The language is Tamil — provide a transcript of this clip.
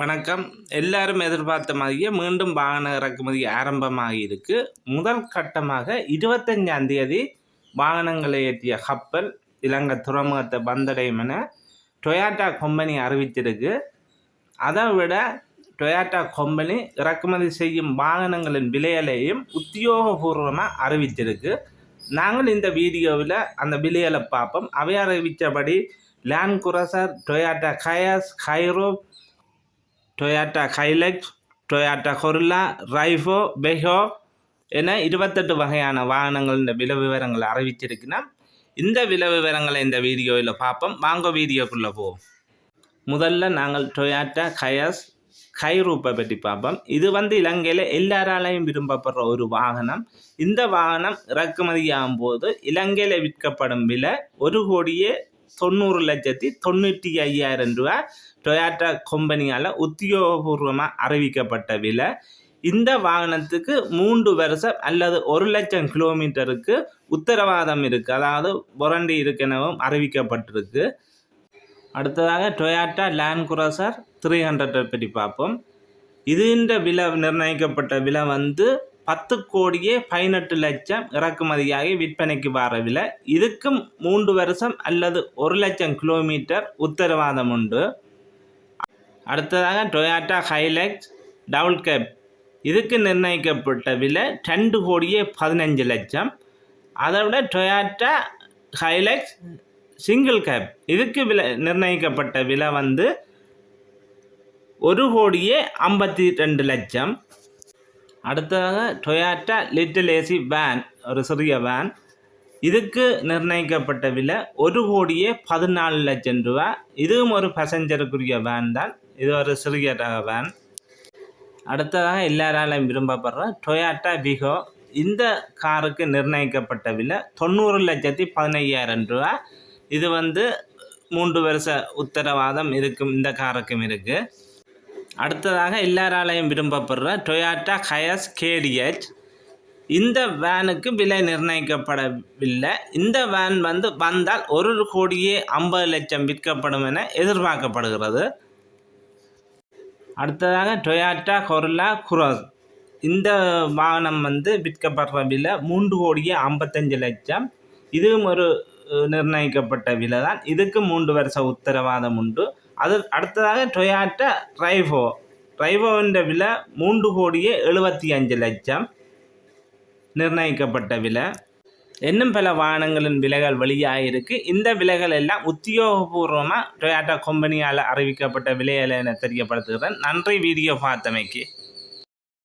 வணக்கம். எல்லாரும் எதிர்பார்த்த மாதிரியே மீண்டும் வாகன இறக்குமதி ஆரம்பமாக இருக்கு. முதல் கட்டமாக இருபத்தஞ்சாம் தேதி வாகனங்களை ஏற்றிய கப்பல் இலங்கை துறைமுகத்தை வந்தடையும் என டொயாட்டா கம்பெனி அறிவித்திருக்கு. அதை விட டொயாட்டா கம்பெனி இறக்குமதி செய்யும் வாகனங்களின் விலையலையும் உத்தியோகபூர்வமாக அறிவித்திருக்கு. நாங்கள் இந்த வீடியோவில் அந்த விலையலை பார்ப்போம். அவை அறிவித்தபடி லேண்ட் குரசர் டொயாட்டா கயாஸ் ஹைரோப் டொயாட்டா ஹைலக்ஸ் டொயாட்டா கொர்லா ரைஃபோ பெஹோ என இருபத்தெட்டு வகையான வாகனங்கள் இந்த விலை விவரங்களை அறிவிச்சிருக்குன்னா இந்த விலை விவரங்களை இந்த வீடியோவில் பார்ப்போம். வாங்க வீடியோக்குள்ளே போவோம். முதல்ல நாங்கள் டொயாட்டா கயஸ் கைரூப்பை பற்றி பார்ப்போம். இது வந்து இலங்கையில் எல்லாராலையும் விரும்பப்படுற ஒரு வாகனம். இந்த வாகனம் இறக்குமதியாகும் போது இலங்கையில் விற்கப்படும் விலை ஒரு கோடியே தொண்ணூறு லட்சத்தி தொண்ணூற்றி ஐயாயிரம் ரூபா டொயாட்டா கம்பெனியால் உத்தியோகபூர்வமாக அறிவிக்கப்பட்ட விலை. இந்த வாகனத்துக்கு மூன்று வருஷம் அல்லது ஒரு லட்சம் கிலோமீட்டருக்கு உத்தரவாதம் இருக்குது அதாவது புரண்டி இருக்கெனவும் அறிவிக்கப்பட்டிருக்கு. அடுத்ததாக Toyota Land Cruiser three hundred பற்றி பார்ப்போம். இதுன்ற விலை நிர்ணயிக்கப்பட்ட விலை வந்து பத்து கோடியே பதினெட்டு லட்சம் இறக்குமதியாகி விற்பனைக்கு வர விலை. இதுக்கும் மூன்று வருஷம் அல்லது ஒரு லட்சம் கிலோமீட்டர் உத்தரவாதம் உண்டு. அடுத்ததாக டொயாட்டா ஹைலக்ஸ் டபுள் கேப். இதுக்கு நிர்ணயிக்கப்பட்ட விலை ரெண்டு கோடியே பதினஞ்சு லட்சம். அதை விட டொயாட்டா ஹைலக்ஸ் சிங்கிள் கேப். இதுக்கு விலை நிர்ணயிக்கப்பட்ட விலை வந்து ஒரு கோடியே ஐம்பத்தி ரெண்டு லட்சம். அடுத்ததாக டொயாட்டா லிட்டில் ஏசி வேன் ஒரு சிறிய வேன் இதுக்கு நிர்ணயிக்கப்பட்ட விலை ஒரு கோடியே பதினாலு லட்சம் ரூபா. இதுவும் ஒரு பேசஞ்சருக்குரிய வேன் தான். இது ஒரு சிறிய ரக வேன் அடுத்ததாக எல்லாராலையும் விரும்பப்படுற டொயாட்டா விகோ இந்த காருக்கு நிர்ணயிக்கப்பட்ட விலை தொண்ணூறு லட்சத்தி பதினையாயிரம் ரூபா. இது வந்து மூன்று வருஷ உத்தரவாதம் இருக்கும் இந்த காருக்கும் இருக்குது அடுத்ததாக எல்லாராலையும் விரும்பப்படுற டொயாட்டா ஹயஸ் கேடிஎச் இந்த வேனுக்கு விலை நிர்ணயிக்கப்படவில்லை. இந்த வேன் வந்து வந்தால் ஒரு கோடியே ஐம்பது லட்சம் விற்கப்படும் என எதிர்பார்க்கப்படுகிறது. அடுத்ததாக டொயாட்டா கொர்லா குரோஸ் இந்த வாகனம் வந்து விற்கப்படுற விலை மூன்று கோடியே ஐம்பத்தஞ்சு லட்சம். இதுவும் ஒரு நிர்ணயிக்கப்பட்ட விலை தான் இதுக்கு மூன்று வருஷ உத்தரவாதம் உண்டு. அது அடுத்ததாக டொயாட்டா ரைவோ ரைவோன்ற விலை மூன்று கோடியே எழுபத்தி அஞ்சு லட்சம். நிர்ணயிக்கப்பட்ட விலை. இன்னும் பல வாகனங்களின் விலைகள் வெளியாகிருக்கு இந்த விலைகள் எல்லாம் உத்தியோகபூர்வமாக டொயாட்டா கம்பெனியால் அறிவிக்கப்பட்ட விலைகளை என தெரியப்படுத்துகிறேன். நன்றி வீடியோ பார்த்தமைக்கு.